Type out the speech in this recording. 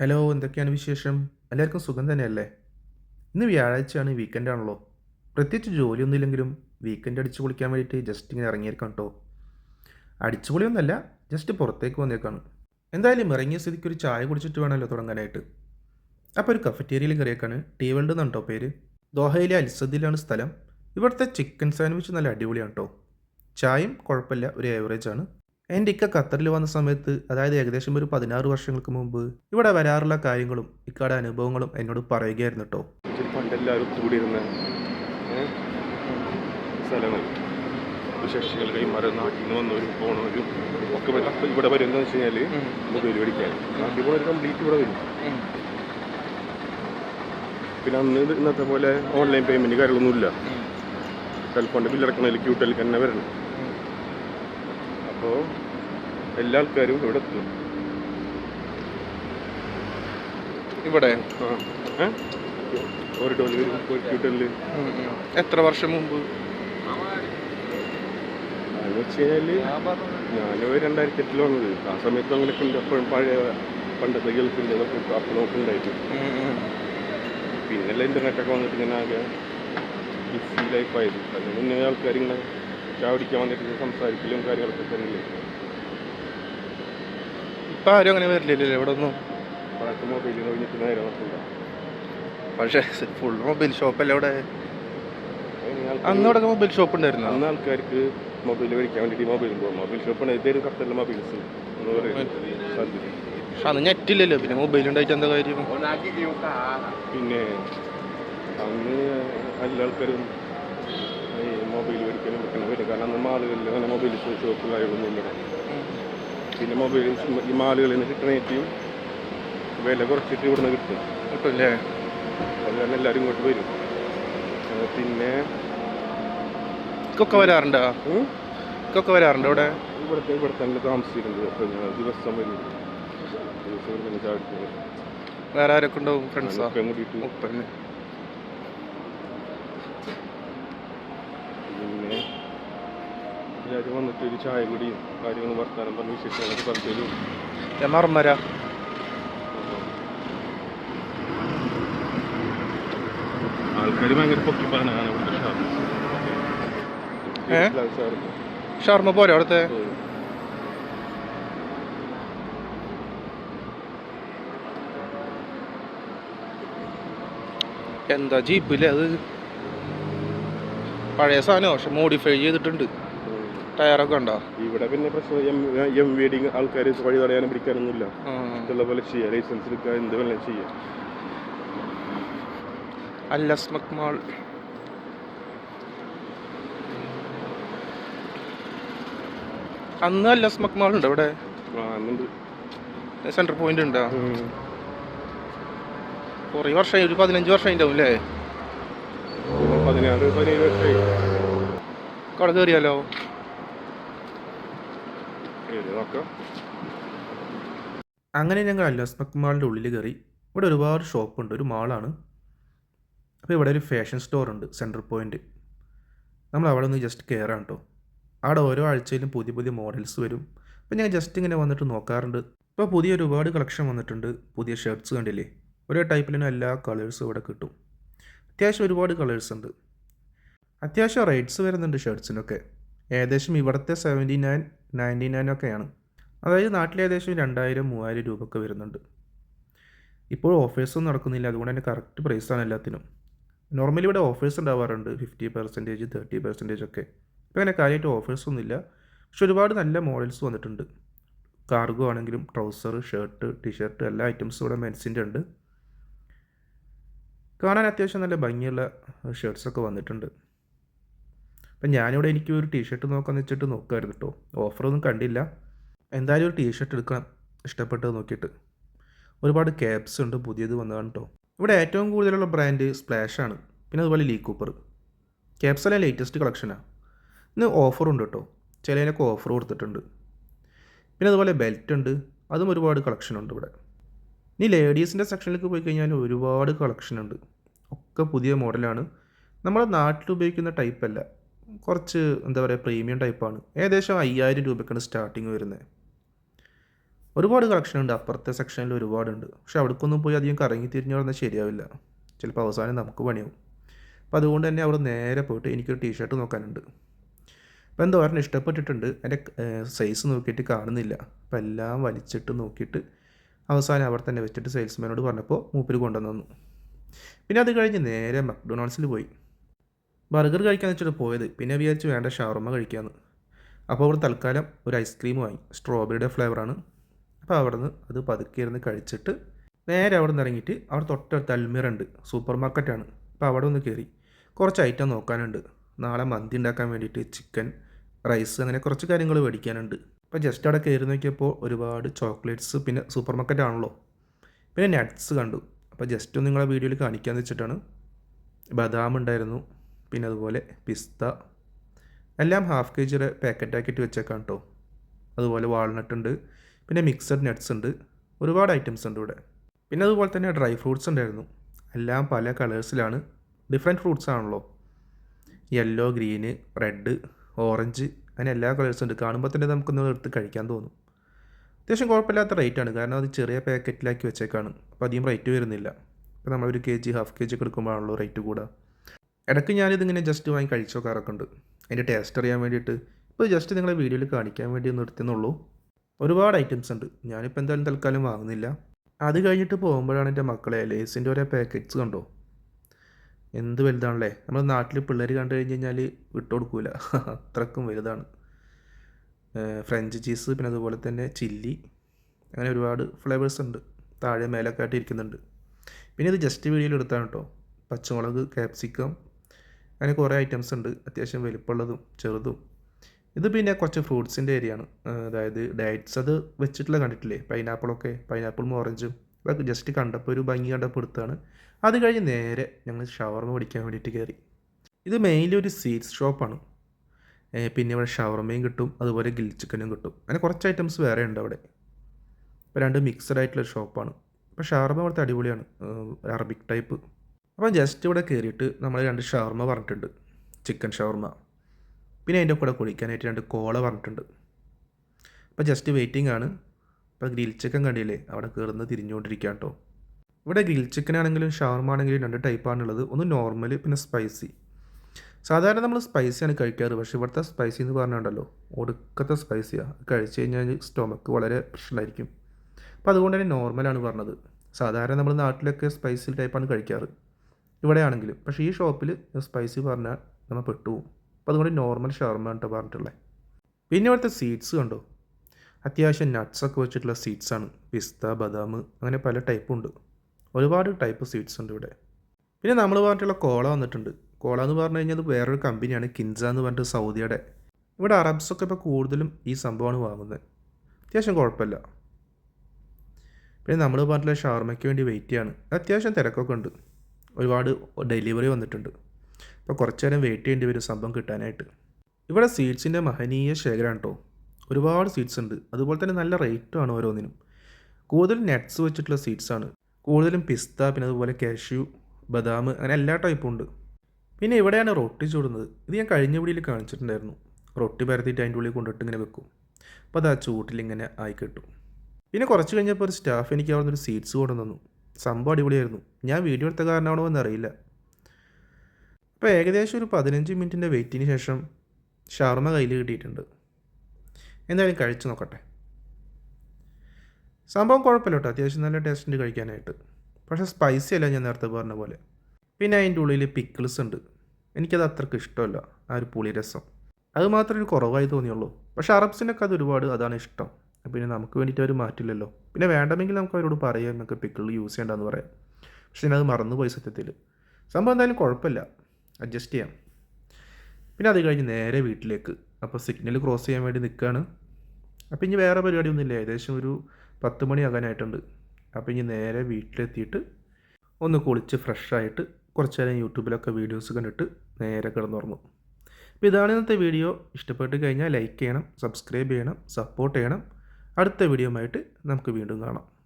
Hello എന്തൊക്കെയാണ് വിശേഷം? എല്ലാവർക്കും സുഖം തന്നെയല്ലേ? ഇന്ന് വ്യാഴാഴ്ചയാണ് വീക്കെൻഡ് ആണല്ലോ. പ്രത്യേകിച്ച് ജോലിയൊന്നുമില്ലെങ്കിലും വീക്കെൻഡ് അടിച്ചു പൊളിക്കാൻ വേണ്ടിയിട്ട് ജസ്റ്റ് ഇങ്ങനെ ഇറങ്ങിയേക്കാം കേട്ടോ. അടിച്ചു അടിച്ചുപൊളിയൊന്നുമല്ല ജസ്റ്റ് പുറത്തേക്ക് വന്നേക്കാണ്. എന്തായാലും ഇറങ്ങിയ സ്ഥിതിക്ക് ഒരു ചായ കുടിച്ചിട്ട് വേണമല്ലോ തുടങ്ങാനായിട്ട്. അപ്പോൾ ഒരു കഫറ്റേരിയയിൽ കയറിയേക്കാണ്. ടീ വേൾഡ് എന്നാണ് കേട്ടോ പേര്. ദോഹയിലെ അൽസദിലാണ് സ്ഥലം. ഇവിടുത്തെ ചിക്കൻ സാൻഡ്വിച്ച് നല്ല അടിപൊളിയാണ് കേട്ടോ. ചായയും കുഴപ്പമില്ല ഒരു ഏവറേജ് ആണ്. എന്റെ ഇക്ക ഖത്തറിൽ വന്ന സമയത്ത് അതായത് ഏകദേശം ഒരു പതിനാറ് വർഷങ്ങൾക്ക് മുമ്പ് ഇവിടെ വരാറുള്ള കാര്യങ്ങളും ഇക്കയുടെ അനുഭവങ്ങളും എന്നോട് പറയുകയായിരുന്നു കേട്ടോ പണ്ടെല്ലാവരും കൂടിയിരുന്ന സ്ഥലങ്ങൾ. വിശേഷികൾ കൈമാറുന്ന നാട്ടിൽ നിന്ന് വന്നവരും പോണവരും ഒക്കെ വരും. അപ്പോൾ ഇവിടെ വരും എന്താണെന്ന് വെച്ച് കഴിഞ്ഞാൽ മൊബൈൽ മേടിക്കാൻ നാട്ടിൽ പോണവർ കംപ്ലീറ്റ് ഇവിടെ വരും. പിന്നെ അന്ന് ഇന്നത്തെ പോലെ ഓൺലൈൻ പേയ്മെന്റ് കാര്യങ്ങളൊന്നുമില്ല. ടെലിഫോണിന്റെ ബില്ലടക്കണതിൽ ക്യൂട്ടലിൽ തന്നെ വരണം. അപ്പോൾ എല്ലാ ആൾക്കാരും ഇവിടെ എത്തും. ഇവിടെ? ഒരു ടോൽ വരും ഒരു ക്യൂ എത്ര വർഷം മുമ്പ്? എന്ന് വെച്ച് കഴിഞ്ഞാൽ ഞാൻ രണ്ടായിരത്തി എട്ടിൽ വന്നത്. ആ സമയത്ത് അങ്ങനെയൊക്കെ ഉണ്ട്. അപ്പോഴും പഴയ പണ്ടത്തെ ഗൾഫിന്റെ ഇതൊക്കെ അപ്പോൾ നമുക്ക് ഉണ്ടായിട്ട്. പിന്നെല്ലാം ഇന്റർനെറ്റൊക്കെ വന്നിട്ട് ഇങ്ങനെ ആകെ ബിസി ലൈഫായത് അതിന് മുന്നേ ആൾക്കാർ ഇങ്ങനെ ചാവടിക്കാൻ വന്നിട്ട് സംസാരിക്കലും കാര്യങ്ങളൊക്കെ തന്നെയല്ലേ? ഇപ്പൊ ആരും അങ്ങനെ വരില്ലല്ലേ ഇവിടെ ഒന്നും. പഴക്കം മൊബൈലിൽ കഴിഞ്ഞിട്ട് നേരെ നോക്കില്ല പക്ഷേ ഫുൾ മൊബൈൽ ഷോപ്പല്ലേ ഇവിടെ അന്ന് ഇവിടെ മൊബൈൽ ഷോപ്പ് ഉണ്ടായിരുന്നു? അന്ന് ആൾക്കാർക്ക് മൊബൈൽ മേടിക്കാൻ വേണ്ടിയിട്ട് മൊബൈൽ പോകും മൊബൈൽ ഷോപ്പാണ് ഉണ്ടായിരുന്നു കറക്റ്റല്ല മൊബൈൽസ് എന്ന് പറയുന്നത് അന്ന് നെറ്റില്ലല്ലോ പിന്നെ മൊബൈൽ ഉണ്ടായിട്ട് എന്താ കാര്യം? പിന്നെ അന്ന് എല്ലാ ആൾക്കാരും ഈ മൊബൈൽ ഒരിക്കലും വെക്കണം വരും. കാരണം അന്ന് മാളുകളിൽ അങ്ങനെ മൊബൈൽ ഷോപ്പ് കാര്യങ്ങളൊന്നും ഇല്ല പിന്നെ മൊബൈൽ ഈ മാളുകളിൽ നിന്ന് കിട്ടണ ഏറ്റവും വില കുറച്ചിട്ട് ഇവിടുന്ന് കിട്ടും. കിട്ടില്ലേ അത് കാരണം എല്ലാവരും ഇങ്ങോട്ട് വരും. പിന്നെ ഇക്കൊക്കെ വരാറുണ്ടോ? ഇതൊക്കെ ഇക്കൊക്കെ വരാറുണ്ട് ഇവിടെ ഇവിടുത്തെ ഇവിടെ തന്നെ താമസിച്ചിട്ടുണ്ട് അപ്പോൾ ഞാൻ ദിവസം വരും. ദിവസം ചാടിക്കും വേറെ ആരൊക്കെ ഉണ്ടാവും? ഫ്രണ്ട്സാ ഉപ്പയും കൂടിയിട്ട് ഉപ്പന്നെ പിന്നെ എല്ലാവരും വന്നിട്ട് ഒരു ചായ കുടിയും കാര്യങ്ങളും വർത്താനം പറഞ്ഞ് വിശേഷങ്ങളൊക്കെ പറഞ്ഞു ഞാൻ മറന്നരാ. ആൾക്കാർ ഭയങ്കര പൊക്കി പറഞ്ഞാണ് ഇവിടുത്തെ ഷാർമ ഷാർമ പോരെ അവിടുത്തെ? എന്താ ജീപ്പില്ലേ അത് പഴയ സാധനം പക്ഷെ മോഡിഫൈ ചെയ്തിട്ടുണ്ട്. ടയറൊക്കെ ഉണ്ടോ? ഇവിടെ പിന്നെ പ്രശ്നം എം എം വി ഡി ആൾക്കാർ വഴി തടയാനും പിടിക്കാനൊന്നുമില്ല. ഇതുള്ള പോലെ ചെയ്യാം. ലൈസൻസ് എടുക്കുക എന്ത് വേണമെങ്കിലും ചെയ്യാം. അല്ലസ്മക് മാൾ. അന്ന് അല്ലസ്മക് മാൾ ഉണ്ട് ഇവിടെ? സെന്റർ സെൻട്രൽ പോയിന്റ് ഉണ്ടോ? കുറേ വർഷമായി ഒരു പതിനഞ്ച് വർഷം ഉണ്ടാവും അല്ലേ പതിനാറ് പതിനേഴ് വർഷമായി. അവിടെ കയറിയാലോ അങ്ങനെ ഞങ്ങൾ അല്ലാസ്മക് മാളിന്റെ ഉള്ളിൽ കയറി. ഇവിടെ ഒരുപാട് ഷോപ്പുണ്ട് ഒരു മാളാണ്. അപ്പോൾ ഇവിടെ ഒരു ഫാഷൻ സ്റ്റോർ ഉണ്ട് സെൻട്രൽ പോയിന്റ്. നമ്മൾ അവിടെ ഒന്ന് ജസ്റ്റ് കയറാം കേട്ടോ അവിടെ ഓരോ ആഴ്ചയിലും പുതിയ പുതിയ മോഡൽസ് വരും. അപ്പോൾ ഞാൻ ജസ്റ്റ് ഇങ്ങനെ വന്നിട്ട് നോക്കാറുണ്ട്. ഇപ്പോൾ പുതിയ ഒരുപാട് കളക്ഷൻ വന്നിട്ടുണ്ട് പുതിയ ഷർട്ട്സ് കണ്ടില്ലേ? ഒരേ ടൈപ്പിലും എല്ലാ കളേഴ്സും ഇവിടെ കിട്ടും. അത്യാവശ്യം ഒരുപാട് കളേഴ്സ് ഉണ്ട്. അത്യാവശ്യം റേറ്റ്സ് വരുന്നുണ്ട് ഷർട്ട്സിനൊക്കെ ഏകദേശം ഇവിടുത്തെ സെവന്റി നയൻ നയന്റി നയൻ ഒക്കെയാണ്. അതായത് നാട്ടിൽ ഏകദേശം രണ്ടായിരം മൂവായിരം രൂപ ഒക്കെ വരുന്നുണ്ട്. ഇപ്പോൾ ഓഫേഴ്സൊന്നും നടക്കുന്നില്ല. അതുകൊണ്ട് തന്നെ കറക്റ്റ് പ്രൈസാണ് എല്ലാത്തിനും. നോർമലി ഇവിടെ ഓഫേഴ്സ് ഉണ്ടാവാറുണ്ട്. ഫിഫ്റ്റി പെർസെന്റേജ് തേർട്ടി പെർസെന്റേജ് ഒക്കെ. ഇപ്പോൾ അങ്ങനെ കാര്യമായിട്ട് ഓഫേഴ്സ് ഒന്നുമില്ല. പക്ഷെ ഒരുപാട് നല്ല മോഡൽസ് വന്നിട്ടുണ്ട്. കാർഗോ ആണെങ്കിലും ട്രൗസർ ഷർട്ട് ടീഷർട്ട് എല്ലാ ഐറ്റംസും ഇവിടെ മെൻസിന്റെ ഉണ്ട്. കാണാൻ അത്യാവശ്യം നല്ല ഭംഗിയുള്ള ഷർട്ട്സൊക്കെ വന്നിട്ടുണ്ട്. അപ്പം ഞാനിവിടെ എനിക്ക് ഒരു ടീഷർട്ട് നോക്കാമെന്ന് വെച്ചിട്ട് നോക്കുമായിരുന്നു കേട്ടോ ഓഫറൊന്നും കണ്ടില്ല. എന്തായാലും ഒരു ടീഷർട്ട് എടുക്കണം. ഇഷ്ടപ്പെട്ടത് നോക്കിയിട്ട്. ഒരുപാട് ക്യാപ്സ് ഉണ്ട് പുതിയത് വന്നതാണ് കേട്ടോ ഇവിടെ ഏറ്റവും കൂടുതലുള്ള ബ്രാൻഡ് സ്പ്ലാഷാണ് പിന്നെ അതുപോലെ ലീ കൂപ്പർ ക്യാപ്സ് എല്ലാം ലേറ്റസ്റ്റ് കളക്ഷനാണ് ഇന്ന് ഓഫറുണ്ട് കേട്ടോ ചിലതിനൊക്കെ ഓഫർ കൊടുത്തിട്ടുണ്ട്. പിന്നെ അതുപോലെ ബെൽറ്റ് ഉണ്ട്. അതും ഒരുപാട് കളക്ഷൻ ഉണ്ട് ഇവിടെ. ഇനി ലേഡീസിന്റെ സെക്ഷനിലേക്ക് പോയി കഴിഞ്ഞാൽ ഒരുപാട് കളക്ഷൻ ഉണ്ട്. ഒക്കെ പുതിയ മോഡലാണ് നമ്മുടെ നാട്ടിൽ ഉപയോഗിക്കുന്ന ടൈപ്പ് അല്ല. കുറച്ച് എന്താ പറയുക പ്രീമിയം ടൈപ്പാണ് ഏകദേശം അയ്യായിരം രൂപയ്ക്കാണ് സ്റ്റാർട്ടിങ് വരുന്നത് ഒരുപാട് കളക്ഷൻ ഉണ്ട്. അപ്പുറത്തെ സെക്ഷനിൽ ഒരുപാടുണ്ട്. പക്ഷെ അവിടേക്കൊന്നും പോയി അധികം കറങ്ങി തിരിഞ്ഞു പറഞ്ഞാൽ ശരിയാവില്ല. ചിലപ്പോൾ അവസാനം നമുക്ക് പണിയാവും. അപ്പോൾ അതുകൊണ്ട് തന്നെ അവിടെ നേരെ പോയിട്ട് എനിക്കൊരു ടീഷർട്ട് നോക്കാനുണ്ട്. അപ്പോൾ എന്തോ ഒരെണ്ണം ഇഷ്ടപ്പെട്ടിട്ടുണ്ട്. എന്റെ സൈസ് നോക്കിയിട്ട് കാണുന്നില്ല. അപ്പോൾ എല്ലാം വലിച്ചിട്ട് നോക്കിയിട്ട് അവസാനം അവിടെ തന്നെ വെച്ചിട്ട് സെയിൽസ്മാനോട് പറഞ്ഞപ്പോൾ മൂപ്പര് കൊണ്ടുവന്നു. പിന്നെ അത് കഴിഞ്ഞ് നേരെ മക്ഡൊണാൾഡ്സിൽ പോയി. ബർഗർ കഴിക്കാന്ന് വെച്ചിട്ട് പോയത്. പിന്നെ വിചാരിച്ച് വേണ്ട ഷവർമ്മ കഴിക്കാമെന്ന് അപ്പോൾ അവിടെ തൽക്കാലം ഒരു ഐസ്ക്രീം വാങ്ങി. സ്ട്രോബെറിയുടെ ഫ്ലേവറാണ്. അപ്പോൾ അവിടെ നിന്ന് അത് പതുക്കെ ഇരുന്ന് കഴിച്ചിട്ട് നേരെ അവിടെ നിന്ന് ഇറങ്ങിയിട്ട് അവിടെ തൊട്ടടുത്ത് അൽമീർ ഉണ്ട്. സൂപ്പർ മാർക്കറ്റാണ്. അപ്പോൾ അവിടെ ഒന്ന് കയറി. കുറച്ച് ഐറ്റം നോക്കാനുണ്ട്. നാളെ മന്തി ഉണ്ടാക്കാൻ വേണ്ടിയിട്ട് ചിക്കൻ റൈസ് അങ്ങനെ കുറച്ച് കാര്യങ്ങൾ മേടിക്കാനുണ്ട്. അപ്പോൾ ജസ്റ്റ് അവിടെ കയറി നോക്കിയപ്പോൾ ഒരുപാട് ചോക്ലേറ്റ്സ് പിന്നെ സൂപ്പർ മാർക്കറ്റ് ആണല്ലോ. പിന്നെ നട്ട്സ് കണ്ടു. അപ്പോൾ ജസ്റ്റ് ഒന്ന് നിങ്ങളെ വീഡിയോയിൽ കാണിക്കാമെന്ന് വെച്ചിട്ടാണ്. ബദാം ഉണ്ടായിരുന്നു. പിന്നെ അതുപോലെ പിസ്ത. എല്ലാം ഹാഫ് കെ ജിയുടെ പാക്കറ്റാക്കിയിട്ട് വെച്ചേക്കാം കേട്ടോ അതുപോലെ വാൾനട്ട് ഉണ്ട് പിന്നെ മിക്സഡ് നട്ട്സ് ഉണ്ട് ഒരുപാട് ഐറ്റംസ് ഉണ്ട് ഇവിടെ. പിന്നെ അതുപോലെ തന്നെ ഡ്രൈ ഫ്രൂട്ട്സ് ഉണ്ടായിരുന്നു. എല്ലാം പല കളേഴ്സിലാണ് ഡിഫറെന്റ് ഫ്രൂട്ട്സ് ആണല്ലോ. യെല്ലോ ഗ്രീന് റെഡ് ഓറഞ്ച് അങ്ങനെ എല്ലാ കളേഴ്സും ഉണ്ട്. കാണുമ്പോൾ തന്നെ നമുക്കൊന്ന് എടുത്ത് കഴിക്കാൻ തോന്നും. അത്യാവശ്യം കുഴപ്പമില്ലാത്ത റേറ്റാണ് കാരണം അത് ചെറിയ പാക്കറ്റിലാക്കി വെച്ചേക്കാണ്. അപ്പോൾ അധികം റേറ്റ് വരുന്നില്ല. ഇപ്പോൾ നമ്മളൊരു K G half K G ഒക്കെ എടുക്കുമ്പോഴാണല്ലോ റേറ്റ് കൂടുക ഇടയ്ക്ക് ഞാനിതിങ്ങനെ ജസ്റ്റ് വാങ്ങി കഴിച്ചു നോക്കാറൊക്കെ ഉണ്ട്. അതിന്റെ ടേസ്റ്റ് അറിയാൻ വേണ്ടിയിട്ട്. ഇപ്പോൾ ജസ്റ്റ് നിങ്ങളെ വീഡിയോയിൽ കാണിക്കാൻ വേണ്ടി ഒന്ന് എടുത്തെന്നുള്ളൂ ഒരുപാട് ഐറ്റംസ് ഉണ്ട്. ഞാനിപ്പോൾ എന്തായാലും തൽക്കാലം വാങ്ങുന്നില്ല. അത് കഴിഞ്ഞിട്ട് പോകുമ്പോഴാണ് എന്റെ മക്കളെ ലേസിന്റെ ഓരോ പാക്കറ്റ്സ് കണ്ടോ? എന്ത് വലുതാണല്ലേ? നമ്മുടെ നാട്ടിൽ പിള്ളേർ കണ്ടു കഴിഞ്ഞ് കഴിഞ്ഞാൽ വിട്ടു കൊടുക്കൂല. അത്രക്കും വലുതാണ്. ഫ്രഞ്ച് ചീസ് പിന്നെ അതുപോലെ തന്നെ ചില്ലി അങ്ങനെ ഒരുപാട് ഫ്ലേവേഴ്സ് ഉണ്ട്. താഴെ മേലൊക്കെ ആയിട്ട് ഇരിക്കുന്നുണ്ട്. പിന്നെ ഇത് ജസ്റ്റ് വീഡിയോയിൽ എടുത്താണ് കേട്ടോ പച്ചമുളക് ക്യാപ്സിക്കം അങ്ങനെ കുറേ ഐറ്റംസ് ഉണ്ട്. അത്യാവശ്യം വലിപ്പമുള്ളതും ചെറുതും. ഇത് പിന്നെ കുറച്ച് ഫ്രൂട്ട്സിന്റെ ഏരിയയാണ് അതായത് ഡയറ്റ്സ് അത് വെച്ചിട്ടുള്ള കണ്ടിട്ടില്ലേ? പൈനാപ്പിളൊക്കെ പൈനാപ്പിളും ഓറഞ്ചും അതൊക്കെ ജസ്റ്റ് കണ്ടപ്പോൾ ഒരു ഭംഗി കണ്ടപ്പോൾ എടുത്താണ് അത് കഴിഞ്ഞ് നേരെ ഞങ്ങൾ ഷവർമ പിടിക്കാൻ വേണ്ടിയിട്ട് കയറി. ഇത് മെയിൻലി ഒരു സ്വീറ്റ്സ് ഷോപ്പാണ് പിന്നെ ഇവിടെ ഷവർമയും കിട്ടും. അതുപോലെ ഗിൽ ചിക്കനും കിട്ടും. അങ്ങനെ കുറച്ച് ഐറ്റംസ് വേറെ ഉണ്ട് അവിടെ. ഇപ്പോൾ രണ്ട് മിക്സഡ് ആയിട്ടുള്ള ഷോപ്പാണ് ഇപ്പോൾ ഷവർമ അവിടുത്തെ അടിപൊളിയാണ്. അറബിക് ടൈപ്പ് അപ്പം ജസ്റ്റ് ഇവിടെ കയറിയിട്ട് നമ്മൾ രണ്ട് ഷവർമ പറഞ്ഞിട്ടുണ്ട്. Chicken shawarma. പിന്നെ അതിന്റെ കൂടെ കുടിക്കാനായിട്ട് രണ്ട് കോള പറഞ്ഞിട്ടുണ്ട്. അപ്പോൾ ജസ്റ്റ് വെയിറ്റിംഗ് ആണ്. ഇപ്പോൾ ഗ്രിൽ ചിക്കൻ കണ്ടില്ലേ? അവിടെ കയറുന്ന തിരിഞ്ഞുകൊണ്ടിരിക്കുക കേട്ടോ ഇവിടെ ഗ്രിൽ ചിക്കൻ ആണെങ്കിലും ഷവർമ ആണെങ്കിലും രണ്ട് ടൈപ്പാണുള്ളത് ഒന്ന് നോർമൽ പിന്നെ സ്പൈസി സാധാരണ നമ്മൾ സ്പൈസിയാണ് കഴിക്കാറ്. പക്ഷേ ഇവിടുത്തെ സ്പൈസി എന്ന് പറഞ്ഞുണ്ടല്ലോ ഒടുക്കത്തെ സ്പൈസിയാണ് കഴിച്ചു കഴിഞ്ഞാൽ സ്റ്റൊമക്ക് വളരെ പ്രശ്നമായിരിക്കും. അപ്പോൾ അതുകൊണ്ട് തന്നെ നോർമലാണ് പറഞ്ഞത്. സാധാരണ നമ്മൾ നാട്ടിലൊക്കെ സ്പൈസി ടൈപ്പാണ് കഴിക്കാറ്. ഇവിടെ ആണെങ്കിലും പക്ഷേ ഈ ഷോപ്പിൽ സ്പൈസി പറഞ്ഞാൽ നമ്മൾ പെട്ടുപോകും അപ്പോൾ അതുകൊണ്ട് നോർമൽ ഷവർമ കേട്ടോ പറഞ്ഞിട്ടുള്ളത് പിന്നെ ഇവിടുത്തെ സീഡ്സ് കണ്ടോ? അത്യാവശ്യം നട്ട്സ് ഒക്കെ വെച്ചിട്ടുള്ള സീഡ്സ് ആണ്. പിസ്ത ബദാം അങ്ങനെ പല ടൈപ്പും ഉണ്ട്. ഒരുപാട് ടൈപ്പ് സീഡ്സ് ഉണ്ട് ഇവിടെ. പിന്നെ നമ്മൾ പറഞ്ഞിട്ടുള്ള കോള വന്നിട്ടുണ്ട്. കോള എന്ന് പറഞ്ഞു കഴിഞ്ഞാൽ അത് വേറൊരു കമ്പനിയാണ് കിൻസ എന്ന് പറഞ്ഞിട്ട് സൗദിയുടെ. ഇവിടെ അറബ്സൊക്കെ ഇപ്പോൾ കൂടുതലും ഈ സംഭവമാണ് വാങ്ങുന്നത് അത്യാവശ്യം കുഴപ്പമില്ല. പിന്നെ നമ്മൾ പറഞ്ഞിട്ടുള്ള ഷവർമയ്ക്ക് വേണ്ടി വെയിറ്റ് ചെയ്യാണ്. അത്യാവശ്യം തിരക്കൊക്കെ ഉണ്ട്. ഒരുപാട് ഡെലിവറി വന്നിട്ടുണ്ട്. അപ്പോൾ കുറച്ച് നേരം വെയിറ്റ് ചെയ്യേണ്ടി വരും സംഭവം കിട്ടാനായിട്ട്. ഇവിടെ സീഡ്സിന്റെ മഹനീയ ശേഖരമാണ് കേട്ടോ ഒരുപാട് സീഡ്സ് ഉണ്ട്. അതുപോലെ തന്നെ നല്ല റേറ്റുമാണ് ഓരോന്നിനും. കൂടുതലും നെറ്റ്സ് വെച്ചിട്ടുള്ള സീഡ്സാണ് കൂടുതലും പിസ്ത പിന്നെ അതുപോലെ കാഷ്യൂ ബദാം അങ്ങനെ എല്ലാ ടൈപ്പും ഉണ്ട്. പിന്നെ ഇവിടെയാണ് റൊട്ടി ചൂടുന്നത്. ഇത് ഞാൻ കഴിഞ്ഞ വീടിയിൽ കാണിച്ചിട്ടുണ്ടായിരുന്നു. റൊട്ടി പരത്തിയിട്ട് അതിന്റെ ഉള്ളിൽ കൊണ്ടിട്ട് ഇങ്ങനെ വെക്കും. അപ്പോൾ അത് ആ ചൂട്ടിൽ ഇങ്ങനെ ആയി കിട്ടും. പിന്നെ കുറച്ച് കഴിഞ്ഞപ്പോൾ ഒരു സ്റ്റാഫ് എനിക്ക് അവിടെ നിന്ന് സീഡ്സ് കൊണ്ടുവന്നു സംഭവം അടിപൊളിയായിരുന്നു. ഞാൻ വീഡിയോ എടുത്ത കാരണമാണോ എന്നറിയില്ല. അപ്പോൾ ഏകദേശം ഒരു പതിനഞ്ച് മിനിറ്റിന്റെ വെയിറ്റിന് ശേഷം ഷവർമ കയ്യിൽ കിട്ടിയിട്ടുണ്ട്. എന്തായാലും കഴിച്ചു നോക്കട്ടെ. സംഭവം കുഴപ്പമില്ല കേട്ടോ. അത്യാവശ്യം നല്ല ടേസ്റ്റ് ഉണ്ട് കഴിക്കാനായിട്ട്. പക്ഷേ സ്പൈസി അല്ല ഞാൻ നേരത്തെ പറഞ്ഞ പോലെ. പിന്നെ അതിന്റെ ഉള്ളിൽ പിക്കിൾസ് ഉണ്ട്. എനിക്കത് അത്രയ്ക്ക് ഇഷ്ടമല്ല. ആ ഒരു പുളി രസം അത് മാത്രമേ ഒരു കുറവായി തോന്നിയുള്ളൂ. പക്ഷേ അറബ്സിനൊക്കെ അത് ഒരുപാട് അതാണ് ഇഷ്ടം. പിന്നെ നമുക്ക് വേണ്ടിയിട്ട് അവർ മാറ്റില്ലല്ലോ. പിന്നെ വേണ്ടമെങ്കിൽ നമുക്ക് അവരോട് പറയാം നമുക്ക് പിക്കിൾ യൂസ് ചെയ്യേണ്ടെന്ന് പറയാം. പക്ഷെ ഞാനത് മറന്നുപോയി സത്യത്തിൽ. സംഭവം എന്തായാലും കുഴപ്പമില്ല. അഡ്ജസ്റ്റ് ചെയ്യാം. പിന്നെ അത് കഴിഞ്ഞ് നേരെ വീട്ടിലേക്ക്. അപ്പോൾ സിഗ്നൽ ക്രോസ് ചെയ്യാൻ വേണ്ടി നിൽക്കുകയാണ് അപ്പോൾ ഇനി വേറെ പരിപാടി ഒന്നുമില്ല ഏകദേശം ഒരു പത്ത് മണിയാകാനായിട്ടുണ്ട് അപ്പോൾ ഇനി നേരെ വീട്ടിലെത്തിയിട്ട് ഒന്ന് കുളിച്ച് ഫ്രഷായിട്ട് കുറച്ച് നേരം യൂട്യൂബിലൊക്കെ വീഡിയോസ് കണ്ടിട്ട് നേരെ കിടന്നുറങ്ങും. അപ്പോൾ ഇതാണ് ഇന്നത്തെ വീഡിയോ ഇഷ്ടപ്പെട്ട് കഴിഞ്ഞാൽ ലൈക്ക് ചെയ്യണം സബ്സ്ക്രൈബ് ചെയ്യണം സപ്പോർട്ട് ചെയ്യണം. അടുത്ത വീഡിയോ ആയിട്ട് നമുക്ക് വീണ്ടും കാണാം.